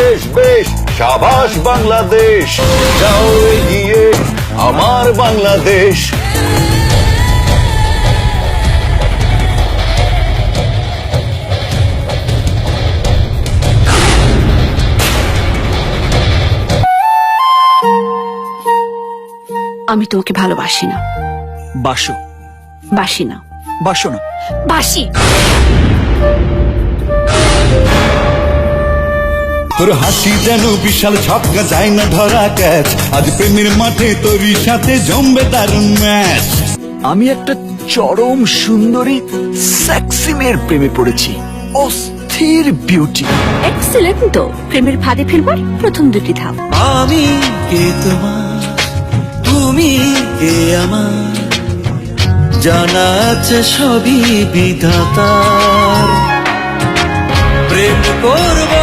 বেশ বেশ সাবাস বাংলাদেশ। যাও এগিয়ে আমার বাংলাদেশ। আমি তোমাকে ভালোবাসি না। বাসো। বাসি না। বাসো না। বাসি। তোর হাসি যেন বিশাল ছক্কা যায় না ধরা ক্যাচ আজ প্রেমের মাঠে তোরই সাথে জমবে দারুণ ম্যাচ আমি একটা চরম সুন্দরী সেক্সি মেয়ের প্রেমে পড়েছি। অস্থির বিউটি এক্সেলেন্ট তো। প্রেমের ফাঁদে ফেলবার প্রথম দুটি ধাপ। আমি কে তোমার? তুমি কে আমার? জানা আছে সবই বিধাতার। প্রেম করব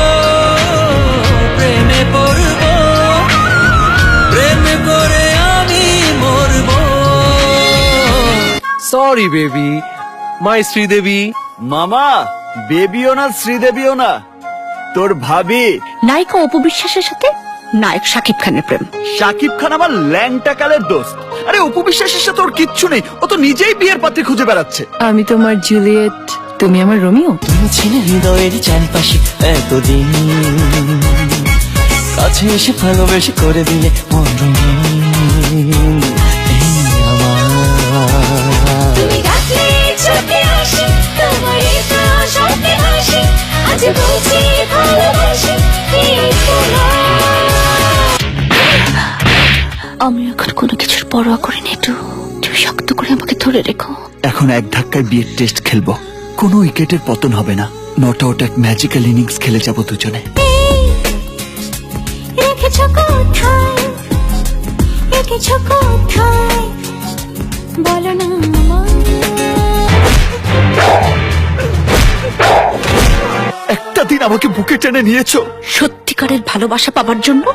সরি বেবি মাই শ্রীদেবী মামা বেবিও না শ্রীদেবীও না। তোর ভাবি। নায়িকা অপবিশ্বাসের সাথে নায়ক শাকিব খানের প্রেম। শাকিব খান আমার ল্যাংটা কালের দোস্ত। আরে উপবিশ্বাসের সাথে ওর কিচ্ছু নেই। ও তো নিজেই বিয়ের পাত্রী খুঁজে বেড়াচ্ছে। আমি তোমার জুলিয়েট তুমি আমার রোমিও। তুমি ছিলে হৃদয়ের চারপাশে এতদিন। কাছে এসে ভালোবেসে করে দিলে মন রঙিন। আজ বলছি ভালোবাসি আমি এখন কোনো কিছুর পরোয়া করিনি একটু তুমি শক্ত করে আমাকে ধরে রেখো। এখন এক ধাক্কায় বিয়ের টেস্ট খেলব। কোনো উইকেটের পতন হবে না। নট আউট এক ম্যাজিক্যাল ইনিংস খেলে যাব দুজনে। রেখেছ কোথায়? রেখেছ কোথায়? বলো না আমাকে বুকে টেনে নিয়েছো? সত্যিকারের ভালোবাসা পাবার জন্য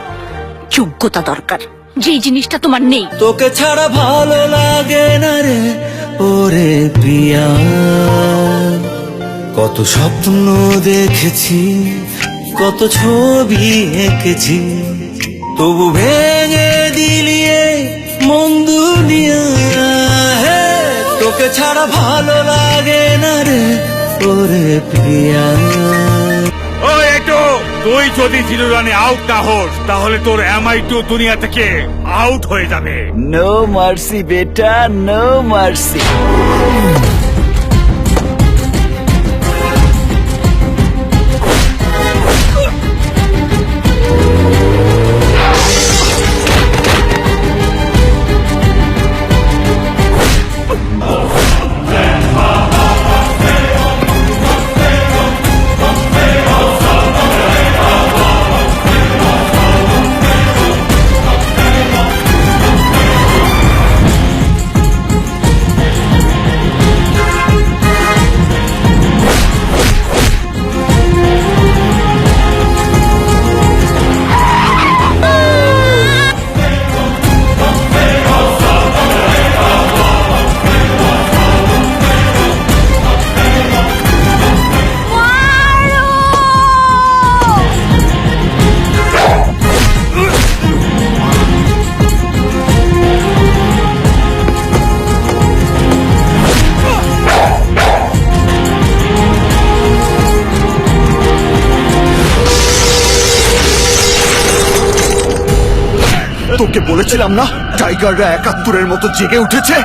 যোগ্যতা দরকার। যেই জিনিসটা তোমার নেই। তোকে ছাড়া ভালো লাগে না রে ওরে প্রিয়া। কত স্বপ্ন দেখেছি কত ছবি এঁকেছি তবু ভেঙে দিলিয়ে মন দুনিয়া। হে, তোকে ছাড়া ভালো লাগে না রে ওরে প্রিয়া। তুই যদি জিরো রানে আউট না হোস, তাহলে তোর এমআই টু দুনিয়া থেকে আউট হয়ে যাবে। নো মার্সি বেটা নো মার্সি তোকে বলেছিলাম না? টাইগাররা একাত্তরের মতো জেগে উঠেছে?